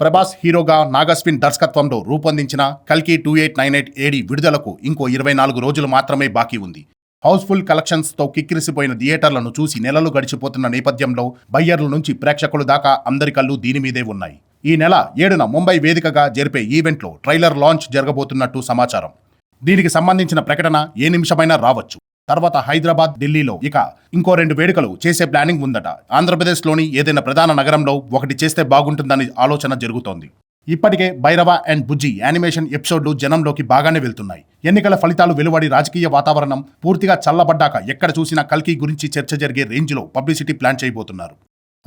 ప్రభాస్ హీరోగా నాగస్విన్ దర్శకత్వంలో రూపొందించిన కల్కి two eight nine eight AD విడుదలకు ఇంకో ఇరవై నాలుగు రోజులు మాత్రమే బాకీ ఉంది. హౌస్ఫుల్ కలెక్షన్స్తో కిక్కిరిసిపోయిన థియేటర్లను చూసి నెలలు గడిచిపోతున్న నేపథ్యంలో బయ్యర్ల నుంచి ప్రేక్షకులు దాకా అందరి కళ్ళు దీని మీదే ఉన్నాయి. ఈ నెల ఏడున ముంబై వేదికగా జరిపే ఈవెంట్లో ట్రైలర్ లాంచ్ జరగబోతున్నట్టు సమాచారం. దీనికి సంబంధించిన ప్రకటన ఏ నిమిషమైనా రావచ్చు. తర్వాత హైదరాబాద్ ఢిల్లీలో ఇక ఇంకో రెండు వేడుకలు చేసే ప్లానింగ్ ఉందట. ఆంధ్రప్రదేశ్లోని ఏదైనా ప్రధాన నగరంలో ఒకటి చేస్తే బాగుంటుందని ఆలోచన జరుగుతోంది. ఇప్పటికే భైరవ అండ్ బుజ్జి యానిమేషన్ ఎపిసోడ్లు జనంలోకి బాగానే వెళ్తున్నాయి. ఎన్నికల ఫలితాలు వెలువడి రాజకీయ వాతావరణం పూర్తిగా చల్లబడ్డాక ఎక్కడ చూసినా కల్కి గురించి చర్చ జరిగే రేంజ్లో పబ్లిసిటీ ప్లాన్ చేయబోతున్నారు.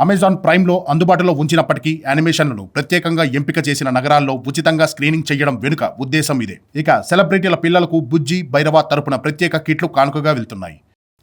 అమెజాన్ ప్రైమ్లో అందుబాటులో ఉంచినప్పటికీ యానిమేషన్లను ప్రత్యేకంగా ఎంపిక చేసిన నగరాల్లో ఉచితంగా స్క్రీనింగ్ చేయడం వెనుక ఉద్దేశం ఇదే. ఇక సెలబ్రిటీల పిల్లలకు బుజ్జి భైరవ తరపున ప్రత్యేక కిట్లు కానుకగా వెళ్తున్నాయి.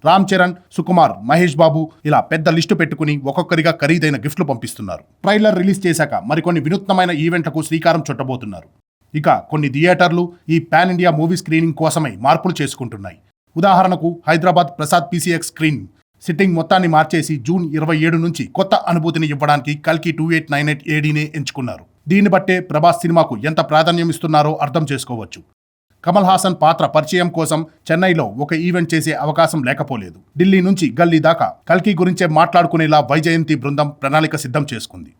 రామ్ చరణ్ సుకుమార్ మహేష్ బాబు ఇలా పెద్ద లిస్టు పెట్టుకుని ఒక్కొక్కరిగా ఖరీదైన గిఫ్ట్లు పంపిస్తున్నారు. ట్రైలర్ రిలీజ్ చేశాక మరికొన్ని వినూత్నమైన ఈవెంట్లకు శ్రీకారం చుట్టబోతున్నారు. ఇక కొన్ని థియేటర్లు ఈ పాన్ ఇండియా మూవీ స్క్రీనింగ్ కోసమై మార్పులు చేసుకుంటున్నాయి. ఉదాహరణకు Hyderabad Prasad PCX screen sitting మొత్తాన్ని మార్చేసి జూన్ ఇరవై ఏడు నుంచి కొత్త అనుభూతిని ఇవ్వడానికి కల్కి టూ ఎయిట్ నైన్ ఎయిట్ ఏడీనే ఎంచుకున్నారు. దీన్ని బట్టే ప్రభాస్ సినిమాకు ఎంత ప్రాధాన్యం ఇస్తున్నారో అర్థం చేసుకోవచ్చు. కమల్ హాసన్ పాత్ర పరిచయం కోసం చెన్నైలో ఒక ఈవెంట్ చేసే అవకాశం లేకపోలేదు. ఢిల్లీ నుంచి గల్లీ దాకా కల్కి గురించే మాట్లాడుకునేలా వైజయంతి బృందం ప్రణాళిక సిద్ధం చేసుకుంది.